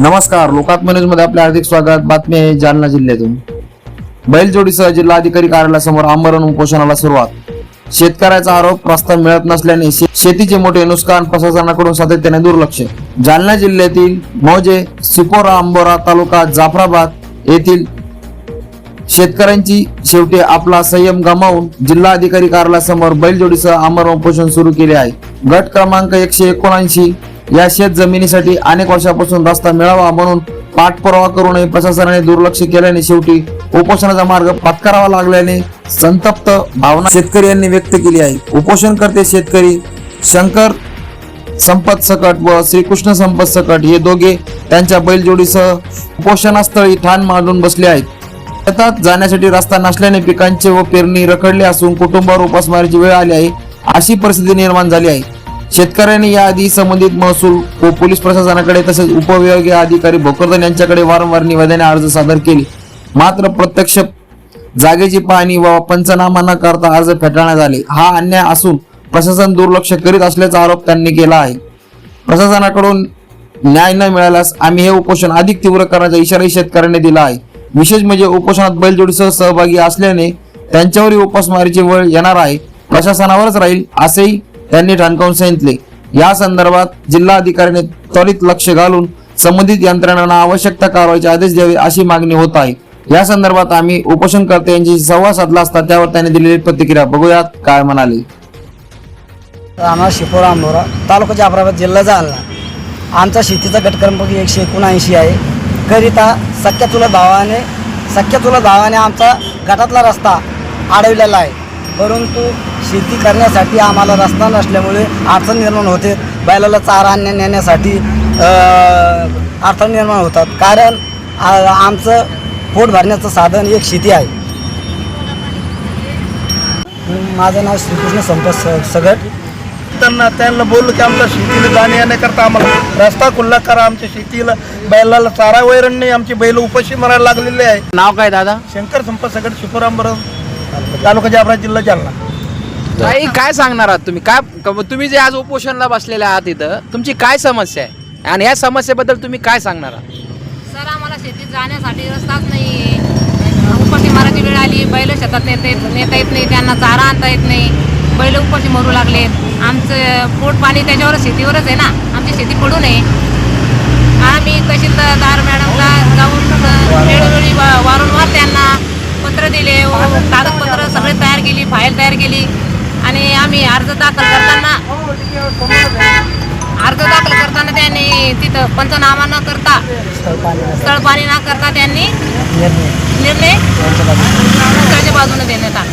नमस्कार लोकात्म न्यूजमध्ये आपले हार्दिक स्वागत. बातमी आहे जालना जिल्ह्यातून. बैलजोडीसह जिल्हाधिकारी कार्यालयासमोर आमरण उपोषणाला सुरुवात. शेतकऱ्याचा आरोप प्रस्ताव मिळत नसल्याने शे- शेतीचे मोठे नुकसान प्रशासनाकडून सातत्याने दुर्लक्ष. जालना जिल्ह्यातील मौजे सिपोरा अंबोरा तालुका जाफराबाद येथील शेतकऱ्यांची शेवटी आपला संयम गमावून जिल्हाधिकारी कार्यालयासमोर बैलजोडीसह आमरण उपोषण सुरू केले आहे. गट क्रमांक एकशे एकोणऐंशी या शेत जमिनीसाठी अनेक वर्षापासून रस्ता मिळावा म्हणून पाठपुरावा करूनही प्रशासनाने दुर्लक्ष केल्याने शेवटी उपोषणाचा मार्ग पत्करावा लागल्याने संतप्त भावना शेतकरी यांनी व्यक्त केली आहे. उपोषणकर्ते शेतकरी शंकर संपत सकट व श्रीकृष्ण संपत सकट हे दोघे त्यांच्या बैलजोडीसह उपोषणास्थळी ठाण मांडून बसले आहेत. शेतात जाण्यासाठी रस्ता नसल्याने पिकांचे व पेरणी रखडली असून कुटुंबावर उपासमारीची वेळ आली आहे अशी परिस्थिती निर्माण झाली आहे. शेतकऱ्यांनी याआधी संबंधित महसूल व पोलीस प्रशासनाकडे तसेच उपविभागीय अधिकारी भोकरदन यांच्याकडे वारंवार निवेदने अर्ज सादर केले. मात्र प्रत्यक्ष जागेची पाहणी व पंचनामा न करता अर्ज फेटाळण्यात आले. हा अन्याय असून प्रशासन दुर्लक्ष करीत असल्याचा आरोप त्यांनी केला आहे. प्रशासनाकडून न्याय न मिळाल्यास आम्ही हे उपोषण अधिक तीव्र करण्याचा इशाराही शेतकऱ्यांनी दिला आहे. विशेष म्हणजे उपोषणात बैलजोडीसह सहभागी असल्याने त्यांच्यावरही उपासमारीची वेळ येणार आहे. प्रशासनावरच राहील असेही त्यांनी ठाणकावून सांगितले. या संदर्भात जिल्हाधिकाऱ्यांनी त्वरित लक्ष घालून संबंधित यंत्रणांना आवश्यक त्या कारवाईचे आदेश द्यावे अशी मागणी होत आहे. या संदर्भात आम्ही उपोषणकर्ते यांची संवाद साधला असता त्यावर त्यांनी दिलेली प्रतिक्रिया बघूयात काय म्हणाले. राणा शिपोरा आंबोरा तालुका जाफराबाद जिल्हा जालना. आमचा शेतीचा गट क्रमांक एकशे एकोणऐंशी आहे. करिता सख्या चुला भावाने सख्या चुला भावाने आमचा गटातला रस्ता अडवलेला आहे. परंतु शेती करण्यासाठी आम्हाला रस्ता नसल्यामुळे अडचण निर्माण होते. बैलाला चारा आणण्या नेण्यासाठी अं, अडचण निर्माण होतात. कारण आमचं पोट भरण्याचं साधन एक शेती आहे. माझं नाव श्रीकृष्ण संपत स सगट. त्यांना त्यांना बोललो की आमच्या शेतीला जाणे येण्याकरता आम्हाला. रस्ता खुल्ला करा आमच्या शेतीला. बैलाला चारा वैरण नाही आमची बैल उपाशी मारायला लागलेले आहे. नाव काय दादा? शंकर संपत सगळं शिवरामबरम तालुका जाफरा जिल्हा जालना. ताई काय सांगणार आहात तुम्ही? काय क- तुम्ही जे आज उपोषणला बसलेले आहात इथं तुमची काय समस्या आहे? आणि या समस्येबद्दल तुम्ही काय सांगणार आहात? सर आम्हाला शेतीत जाण्यासाठी रस्ताच नाही उपाशी मारायची वेळ आली बैल शेतात नेता येत नेता येत नाही त्यांना चारा आणता येत नाही. बैल उपाशी मरू लागलेत आमचं पोट पाणी त्याच्यावर शेतीवरच आहे ना. आमची शेती पडू नये. आम्ही तहसीलदार मॅडमला जाऊन वेळोवेळी वा- वारंवार त्यांना पत्र दिले व कागदपत्र सगळे तयार केली फाईल तयार केली आणि आम्ही अर्ज दाखल करताना अर्ज करताना त्यांनी तिथं पंचनामा न करता स्थळ पाणी न करता त्यांनी निर्णय दुसऱ्याच्या बाजूने देण्यात आला.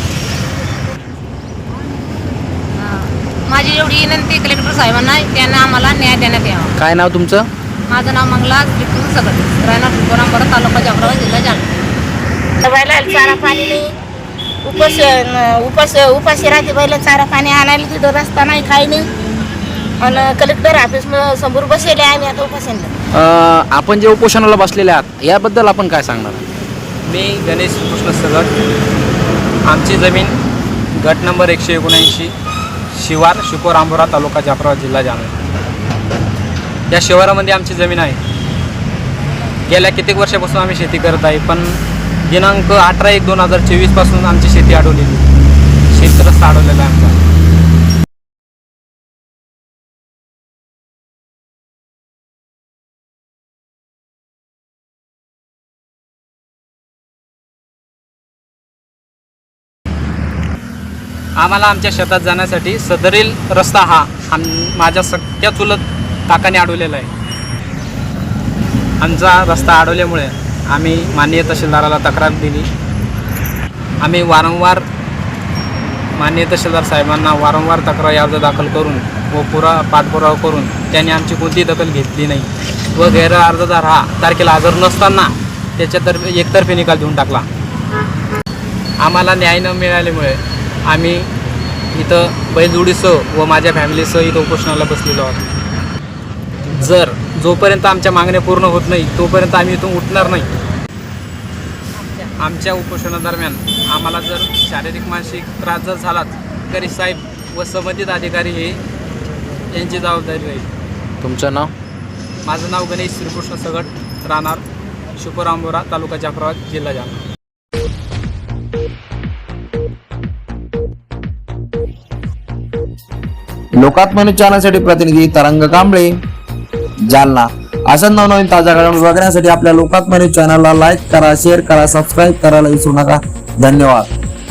माझी एवढी विनंती कलेक्टर साहेबांना त्यांना आम्हाला न्याय देण्यात यावा. काय नाव तुमचं? माझं नाव मंगला श्रीकृष्ण सगळ. रायना तुकोरामपुरा तालुका जाफराबाद जिल्हा जालना. बैला चारा पाणी उपास उपास उपाशी राहते बैला चारा पाणी आणायला तिथं रस्ता नाही काही नाही. आणि कलेक्टर ऑफिस समोर बसले आम्ही आता अं, आपण जे उपोषणाला बसलेले आहात याबद्दल आपण काय सांगणार आहात? मी गणेश कृष्ण सगट. आमची जमीन गट नंबर एकशे एकोणऐंशी शिवार शिपोर आंबोरा तालुका जाफराबाद जिल्हा जालना. या शिवारामध्ये आमची जमीन आहे. गेल्या कित्येक वर्षापासून आम्ही शेती करत आहे पण दिनांक अठरा एक दोन हजार चोवीसपासून आमची शेती अडवलेली शेतरस्ता अडवलेला आहे आमचा. आम्हाला आमच्या शेतात जाण्यासाठी सदरील रस्ता हा आम माझ्या सख्या चुलत काकाने अडवलेला आहे. आमचा रस्ता अडवल्यामुळे आम्ही माननीय तहसीलदाराला तक्रार दिली. आम्ही वारंवार माननीय तहसीलदार साहेबांना वारंवार तक्रार अर्ज दाखल करून व पुरा पाठपुरावा करून त्यांनी आमची कोणतीही दखल घेतली नाही व गैर अर्जदार हा तारखेला हजर नसताना त्याच्यातर्फे एकतर्फी निकाल देऊन टाकला. आम्हाला न्याय न मिळाल्यामुळे आम्ही इथं बैलजोडीसह व माझ्या फॅमिलीसह इथं उपोषणाला बसलेलो आहोत. जर जोपर्यंत आमच्या मागण्या पूर्ण होत नाही तोपर्यंत आम्ही इथून उठणार नाही. आमच्या उपोषणादरम्यान आम्हाला जर शारीरिक मानसिक त्रास जर झालाच तरी साहेब व संबंधित अधिकारी हे यांची जबाबदारी राहील. तुमचं नाव? माझं नाव गणेश श्रीकृष्ण सगट राहणार शुपर आंबोरा तालुका जाफराबाद जिल्हा जालना. लोकात्मने चॅनलसाठी प्रतिनिधी तरंग कांबळे. जालना. अशा नवनवीन ताज्या घडामोडी बघण्यासाठी आपल्या लोकात्मने चॅनलला लाईक करा शेअर करा सबस्क्राईब करायला विसरू नका. धन्यवाद.